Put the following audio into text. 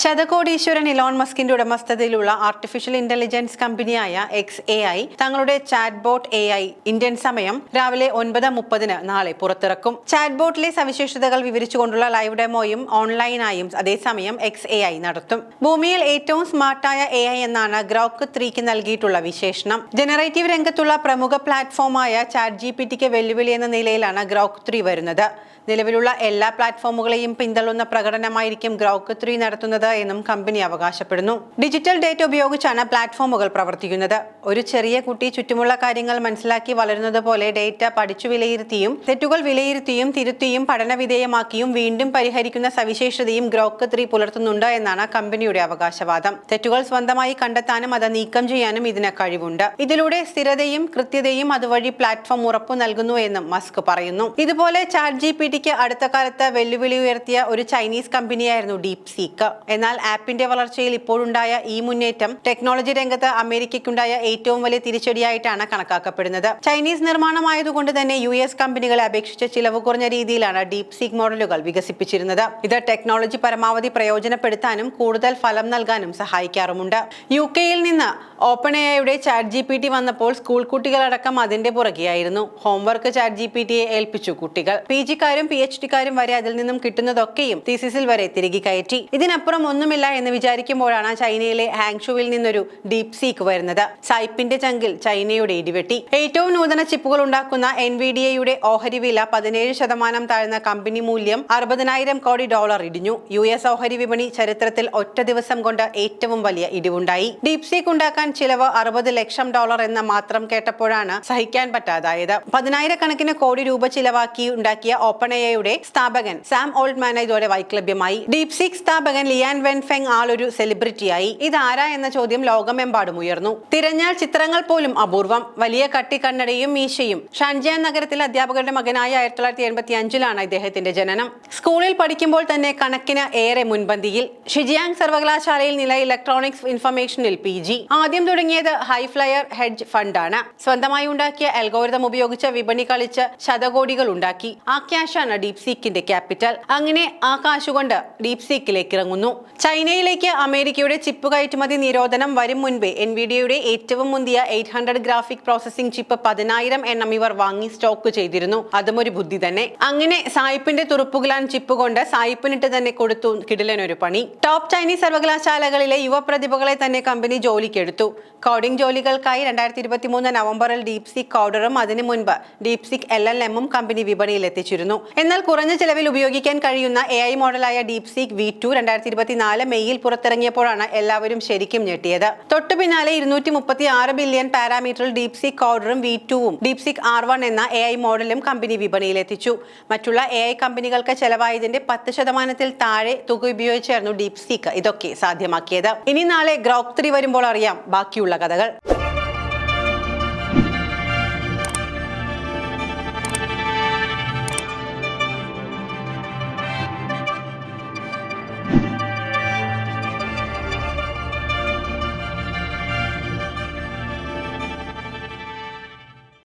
ശതകോടീശ്വരൻ Elon മസ്കിന്റെ ഉടമസ്ഥതയിലുള്ള artificial intelligence കമ്പനിയായ എക്സ് എ ഐ തങ്ങളുടെ ചാറ്റ്ബോട്ട് എ ഐ ഇന്ത്യൻ സമയം രാവിലെ ഒൻപത് മുപ്പതിന് നാളെ പുറത്തിറക്കും. ചാറ്റ്ബോട്ടിലെ സവിശേഷതകൾ വിവരിച്ചുകൊണ്ടുള്ള ലൈവ് ഡെമോയും ഓൺലൈനായും അതേസമയം എക്സ് എ ഐ നടത്തും. ഭൂമിയിൽ ഏറ്റവും സ്മാർട്ടായ എ ഐ എന്നാണ് ഗ്രോക്ക് ത്രീക്ക് നൽകിയിട്ടുള്ള വിശേഷണം. ജനറേറ്റീവ് രംഗത്തുള്ള പ്രമുഖ പ്ലാറ്റ്ഫോമായ ചാറ്റ് ജി പി ടിക്ക് വെല്ലുവിളി എന്ന നിലയിലാണ് ഗ്രോക്ക് ത്രീ വരുന്നത്. നിലവിലുള്ള എല്ലാ പ്ലാറ്റ്ഫോമുകളെയും പിന്തള്ളുന്ന പ്രകടനമായിരിക്കും ഗ്രോക്ക് ത്രീ നടത്തുന്നത്. എന്നും കമ്പനി അവകാശപ്പെടുന്നു. ഡിജിറ്റൽ ഡേറ്റ ഉപയോഗിച്ചാണ് പ്ലാറ്റ്ഫോമുകൾ പ്രവർത്തിക്കുന്നത്. ഒരു ചെറിയ കുട്ടി ചുറ്റുമുള്ള കാര്യങ്ങൾ മനസ്സിലാക്കി വളരുന്നത് പോലെ ഡേറ്റ പഠിച്ചു വിലയിരുത്തിയും തെറ്റുകൾ വിലയിരുത്തിയും തിരുത്തിയും പഠനവിധേയമാക്കിയും വീണ്ടും പരിഹരിക്കുന്ന സവിശേഷതയും ഗ്രോക്ക് ത്രീ പുലർത്തുന്നുണ്ട് എന്നാണ് കമ്പനിയുടെ അവകാശവാദം. തെറ്റുകൾ സ്വന്തമായി കണ്ടെത്താനും അത് നീക്കം ചെയ്യാനും ഇതിന് കഴിവുണ്ട്. ഇതിലൂടെ സ്ഥിരതയും കൃത്യതയും അതുവഴി പ്ലാറ്റ്ഫോം ഉറപ്പു നൽകുന്നു എന്നും മസ്ക് പറയുന്നു. ഇതുപോലെ ചാറ്റ് ജി പി ടിക്ക് അടുത്ത കാലത്ത് വെല്ലുവിളി ഉയർത്തിയ ഒരു ചൈനീസ് കമ്പനിയായിരുന്നു ഡീപ് സീക്ക് എന്നാൽ ആപ്പിന്റെ വളർച്ചയിൽ ഇപ്പോഴുണ്ടായ ഈ മുന്നേറ്റം ടെക്നോളജി രംഗത്ത് അമേരിക്കയ്ക്കുണ്ടായ ഏറ്റവും വലിയ തിരിച്ചടിയായിട്ടാണ് കണക്കാക്കപ്പെടുന്നത്. ചൈനീസ് നിർമ്മാണമായതുകൊണ്ട് തന്നെ യു എസ് കമ്പനികളെ അപേക്ഷിച്ച് ചിലവ് കുറഞ്ഞ രീതിയിലാണ് ഡീപ് സീക് മോഡലുകൾ വികസിപ്പിച്ചിരുന്നത്. ഇത് ടെക്നോളജി പരമാവധി പ്രയോജനപ്പെടുത്താനും കൂടുതൽ ഫലം നൽകാനും സഹായിക്കാറുമുണ്ട്. യു കെയിൽ നിന്ന് ഓപ്പൺ എയുടെ ചാറ്റ് ജി പി ടി വന്നപ്പോൾ സ്കൂൾ കുട്ടികളടക്കം അതിന്റെ പുറകെയായിരുന്നു. ഹോംവർക്ക് ചാറ്റ് ജി പി ടിയെ ഏൽപ്പിച്ചു കുട്ടികൾ. പി ജിക്കാരും പി എച്ച് ഡിക്കാരും വരെ അതിൽ നിന്നും കിട്ടുന്നതൊക്കെയും തീസിസിൽ വരെ തിരികെ കയറ്റി. ഇതിനപ്പുറം ഒന്നുമില്ല എന്ന് വിചാരിക്കുമ്പോഴാണ് ചൈനയിലെ ഹാങ്ഷുവിൽ നിന്നൊരു ഡീപ് സീക്ക് വരുന്നത്. സൈപ്പിന്റെ ചങ്കിൽ ചൈനയുടെ ഇടിവെട്ടി. ഏറ്റവും നൂതന ചിപ്പുകൾ ഉണ്ടാക്കുന്ന എൻ വി ഡി എയുടെ ഓഹരി വില പതിനേഴ് ശതമാനം താഴ്ന്ന കമ്പനി മൂല്യം അറുപതിനായിരം കോടി ഡോളർ ഇടിഞ്ഞു. യു എസ് ഓഹരി വിപണി ചരിത്രത്തിൽ ഒറ്റ ദിവസം കൊണ്ട് ഏറ്റവും വലിയ ഇടിവുണ്ടായി. ഡീപ് സീക്ക് ഉണ്ടാക്കാൻ ചിലവ് അറുപത് ലക്ഷം ഡോളർ എന്ന മാത്രം കേട്ടപ്പോഴാണ് സഹിക്കാൻ പറ്റാതായത്. പതിനായിരക്കണക്കിന് കോടി രൂപ ചിലവാക്കി ഉണ്ടാക്കിയ ഓപ്പൺ എയുടെ സ്ഥാപകൻ സാം ഓൾഡ്മാൻ ഇതോടെ വൈക്ലഭ്യമായി ഡീപ് സീക്ക് സ്ഥാപകൻ ലിയാൻ വെൻ ഫെങ് ആൾ ഒരു സെലിബ്രിറ്റിയായി. ഇതാരാ എന്ന ചോദ്യം ലോകമെമ്പാടും ഉയർന്നു. തിരഞ്ഞാൽ ചിത്രങ്ങൾ പോലും അപൂർവം. വലിയ കട്ടി കട്ടിക്കണ്ണടയും മീശയും. ഷാൻജിയാൻ നഗരത്തിലെ അധ്യാപകരുടെ മകനായ ആയിരത്തി തൊള്ളായിരത്തി എൺപത്തി അഞ്ചിലാണ് ഇദ്ദേഹത്തിന്റെ ജനനം. സ്കൂളിൽ പഠിക്കുമ്പോൾ തന്നെ കണക്കിന് ഏറെ മുൻപന്തിയിൽ. ഷിജിയാങ് സർവകലാശാലയിൽ നില ഇലക്ട്രോണിക്സ് ഇൻഫർമേഷനിൽ പി ജി. ആദ്യം തുടങ്ങിയത് ഹൈഫ്ലയർ ഹെഡ്ജ് ഫണ്ടാണ്. സ്വന്തമായി ഉണ്ടാക്കിയ അൽഗോരിതം ഉപയോഗിച്ച് വിപണി കളിച്ച് ശതകോടികൾ ഉണ്ടാക്കി. ആ ക്യാഷാണ് ഡീപ് സീക്കിന്റെ ക്യാപിറ്റൽ. അങ്ങനെ ആ കാശുകൊണ്ട് ഡീപ് സീക്കിലേക്ക് ഇറങ്ങുന്നു. ചൈനയിലേക്ക് അമേരിക്കയുടെ ചിപ്പ് കയറ്റുമതി നിരോധനം വരും മുൻപേ എൻവിഡിയയുടെ ഏറ്റവും മുന്തിയ eight hundred graphic processing chip പതിനായിരം എണ്ണം ഇവർ വാങ്ങി സ്റ്റോക്ക് ചെയ്തിരുന്നു. അതും ഒരു ബുദ്ധി തന്നെ. അങ്ങനെ സായിപ്പിന്റെ തുറുപ്പുകളാൻ ചിപ്പ് കൊണ്ട് സായിപ്പിനിട്ട് തന്നെ കൊടുത്തു കിടിലനൊരു പണി. ടോപ്പ് ചൈനീസ് സർവകലാശാലകളിലെ യുവ പ്രതിഭകളെ തന്നെ കമ്പനി ജോലിക്കെടുത്തു. കോഡിംഗ് ജോലികൾക്കായി രണ്ടായിരത്തി ഇരുപത്തി മൂന്ന് നവംബറിൽ ഡീപ് സിക് കോഡറും അതിനു മുൻപ് ഡീപ് സിക് എൽ എൽ എമ്മും കമ്പനി വിപണിയിൽ എത്തിച്ചിരുന്നു എന്നാൽ കുറഞ്ഞ ചെലവിൽ ഉപയോഗിക്കാൻ കഴിയുന്ന എ ഐ മോഡലായ ഡീപ് സിക് വി ടു രണ്ടായിരത്തി ഇരുപത്തിനാല് മെയ്യിൽ പുറത്തിറങ്ങിയപ്പോഴാണ് എല്ലാവരും ശരിക്കും ഞെട്ടിയത്. തൊട്ടു പിന്നാലെ ഇരുന്നൂറ്റി മുപ്പത്തി ആറ് ബില്യൺ പാരാമീറ്ററിൽ ഡീപ് സിക് കോഡറും വി ടുവും ഡീപ് സിക് ആർ വൺ എന്ന എ ഐ മോഡലും കമ്പനി വിപണിയിലെത്തിച്ചു. മറ്റുള്ള എ ഐ കമ്പനികൾക്ക് ചെലവായതിന്റെ പത്ത് ശതമാനത്തിൽ താഴെ തുക ഉപയോഗിച്ചായിരുന്നു ഡീപ് സിക് ഇതൊക്കെ സാധ്യമാക്കിയത്. ഇനി നാളെ ഗ്രോക്ക് വരുമ്പോൾ അറിയാം ബാക്കിയുള്ള കഥകൾ.